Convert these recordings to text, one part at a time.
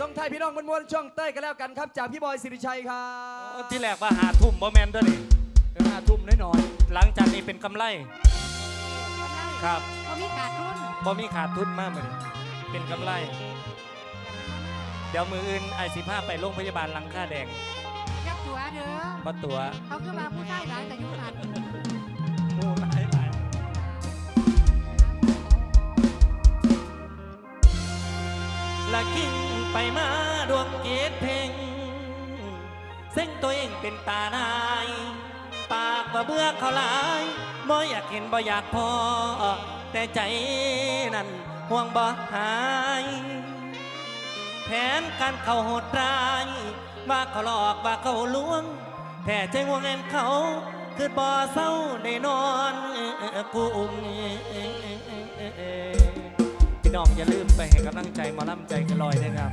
ส่งไทายพี่น้องมวลๆช่องเต้ยกันแล้วกันครับ จากพี่บอยสิริชัยครับที่แรกว่าหาทุ่มบ่แมนด้วยนี่เดี๋ยวห้าทุ่มแน่นอนหลังจากนี้เป็นกำไรครับพอมีขาดทุนบ่มีขาดทุนมากเลยเป็นกำไร เดี๋ยวมืออื่นไอสิพาไปโรงพยาบาลหลังค่าแดงยักตัวเด้อมาตัวเขาคือมาผู้ชายหลายแต่ยุคนั้นหมูหลายหลายละกิ้ง ไปมาดวงเกตเพ่งเส้นตัวเองเป็นตานาย ปากว่าเบื่อเขาหลายบ่อยากเห็นบ่อยากพอ แต่ใจนั้นห่วงบ่หาย แผนการเขาโหดร้าย ว่าเขาหลอกว่าเขาลวง แผ่ใจห่วงแอนเขา คือบ่เศร้าได้นอนกูอุ้ม น้องอย่าลืมไปให้กำลังใจมาล่ำใจกันลอยนะครับ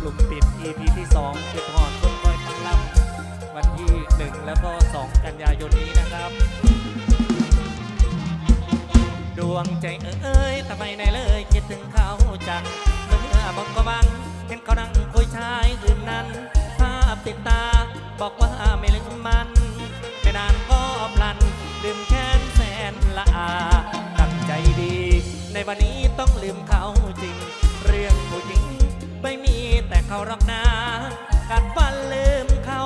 กลุ่มปิด EP ที่2คือทอดต้นก้อยทั้งลำวันที่ 1 แล้วก็ 2 กันยายนนี้นะครับ ดวงใจเอ้ยทำไมในเลยคิดถึงเขาจังเมื่อมองก็บังเห็นเขานั่งคุยชายอื่นนั้น ภาพติดตาบอกว่าไม่ลืมมัน ไม่นานก็พลันลืมแค้นแสนละอา ในวันนี้ต้องลืมเขาจริง เรื่องผู้หญิงไม่มีแต่เขารักนากัดฟันลืมเขา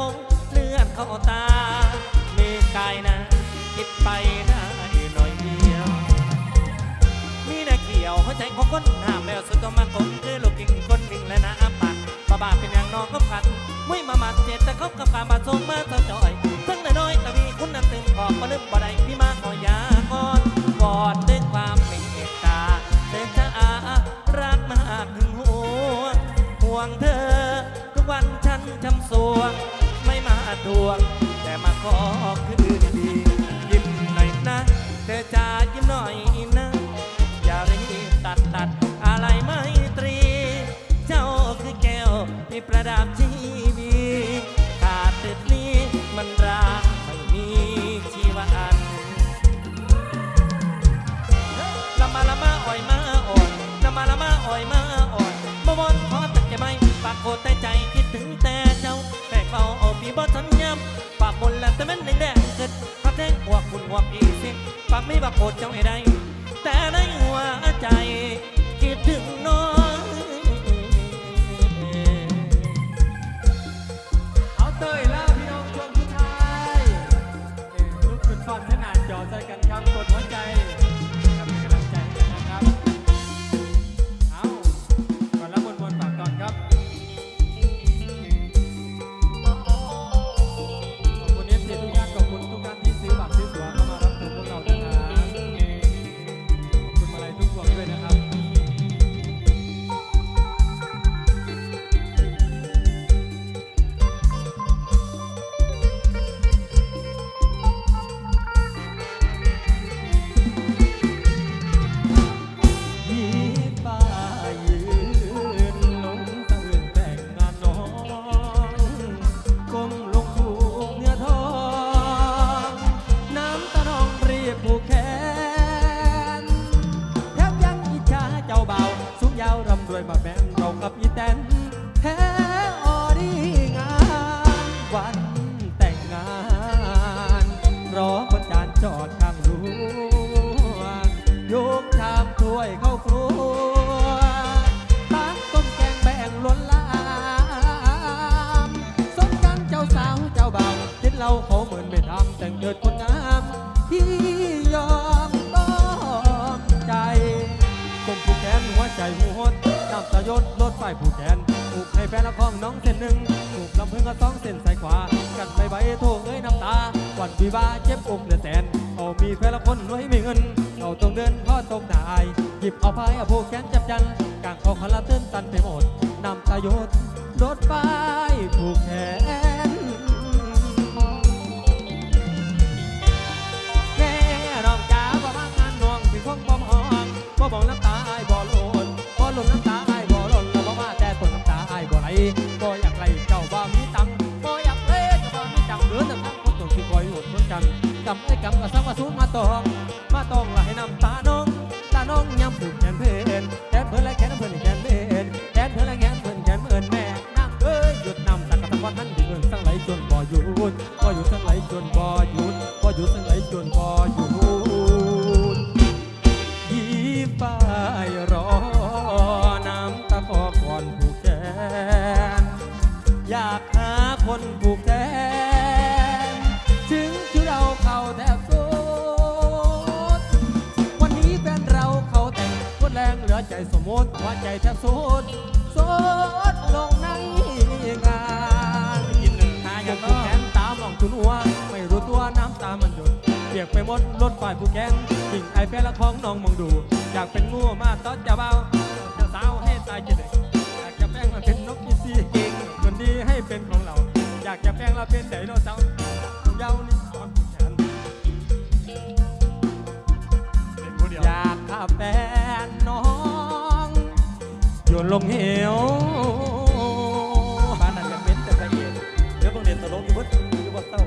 เลือดเขาตามีกายนะคิดไปได้หน่อยเดียว มีแต่เกี่ยวเข้าใจของคนห้ามแล้วสุดตัวมาคงคือลูกกิ่งคนหนึ่งและนะอาปากบาบาเป็นอย่างน้องก็พันไม่มามาเจ็ดแต่เขากับการบาดทรงมาเจ้าจอยทั้งน้อยแต่มีคุณนั้นตึงขอบมาลึกบ่ได้พี่มา ทวง แต่มาขอคืนากไม่ปากโคตรเจ้าให้ได้ แต่ในหัวใจ จอดข้างรั้วยกชามถ้วยเข้าครัวตักต้มแกงแบ่งล้นลามสมกันเจ้าสาวเจ้าบ่าวกินเหล้าเขาเหมือนไม่ทำแต่งเกิดคนงามที่ยอมต้องใจก้มผูกแขนหัวใจหัวน้ำตายดลดไฟผูกแขน ผูกให้แฟนละครน้องเส้นหนึ่งผูกลำพึงก็สองเส้นสายขวา กัดใบใบโถงเอ้ยน้ำตาวันวิวาเจ็บอกเหลือแสน เอามีแฟนละคนรวยไม่เงิน เอาตรงเดินพ่อตกตาย หยิบเอาพายเอาผูแขนจับจันกางเอาคาราตื้นตันไปหมดนำตายดรถไฟผูกแขน คนผูกแทนถึงที่เราเขาแทบสุดวันนี้แฟนเราเขาแต่งพูดแรงเหลือใจสมมติว่าใจแทบสุดสุดลงในงานกินหนึ่งหาออยาย่ากงผูก็กแขนตามองทุนหัวไม่รู้ตัวน้ำตามันหยดเปียกไปหมดรถฝ่ายผู้แกนกิ่งไอแฟนละของน้องมองดู อยากเป็นงูมาตอนจะเบาจะสาวให้ตายจะเด็ก งเราเป็นไดโนเสาร์เยาวนี่ตอนผู้แขนเป็นผู้เดียวอยากขับแฟนน้องโยนลงเหวบ้านนั้นก็เป็นแต่พระเอกเดี๋ยวเพิ่งเรียนตลกอยู่วัดอยู่วัดเต้า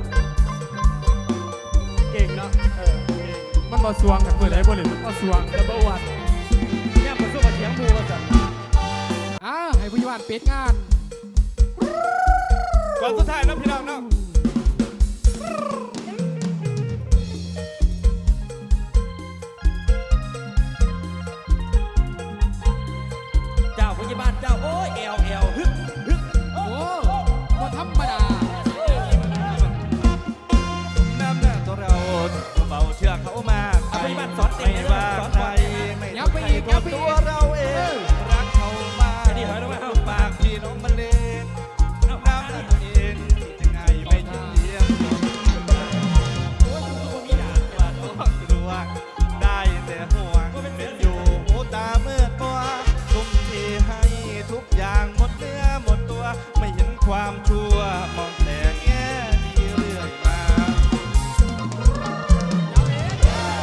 เก่งเนาะเออเก่งมันบ่สวงกันเพื่อไหนบ่เลยมันบ่สวงดับเบิลวันเนี่ยผมสู้กับเสียงมูมาสั่นอ้าให้ผู้ใหญ่บ้านปิดงาน ก่อนสุดท้ายนะพี่น้องเนาะ ห่วเป็นอยู่หูตาเมื่อตัวทุ่มเทให้ทุกอย่างหมดเนื้อหมดตัว ไม่เห็นความชั่วมองแต่แง่ดีเรื่อยมา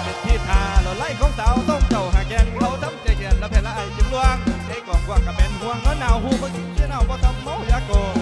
เป็นที่ทาเราไล่ของสาวต้องเจ้าหาแกนเขาทำใจเย็นแล้วแผ่ละไอจึงลวงใช้ก่องกว่างก็เป็นห่วงแล้วหนาวหูก็กินเชื่อหนาวพอทำเมายาโกสำนึก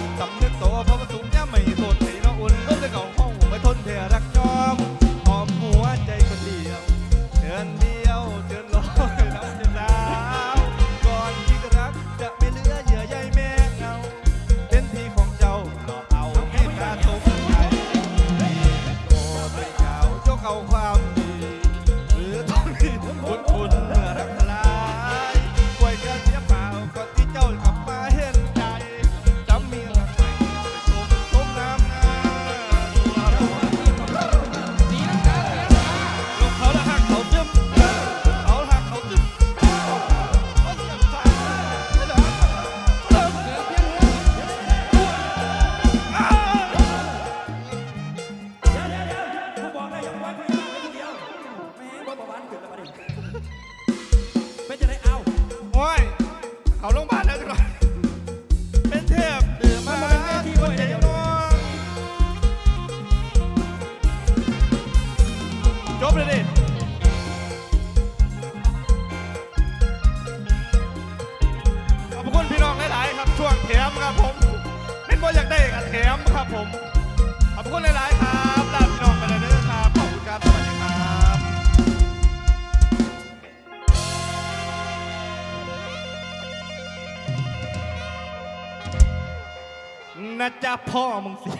คุณหลาย ๆ ครับลาพี่น้องไปเลยเด้อครับ ขอบคุณครับ สวัสดีครับนะจ๊ะพ่อมึงสิ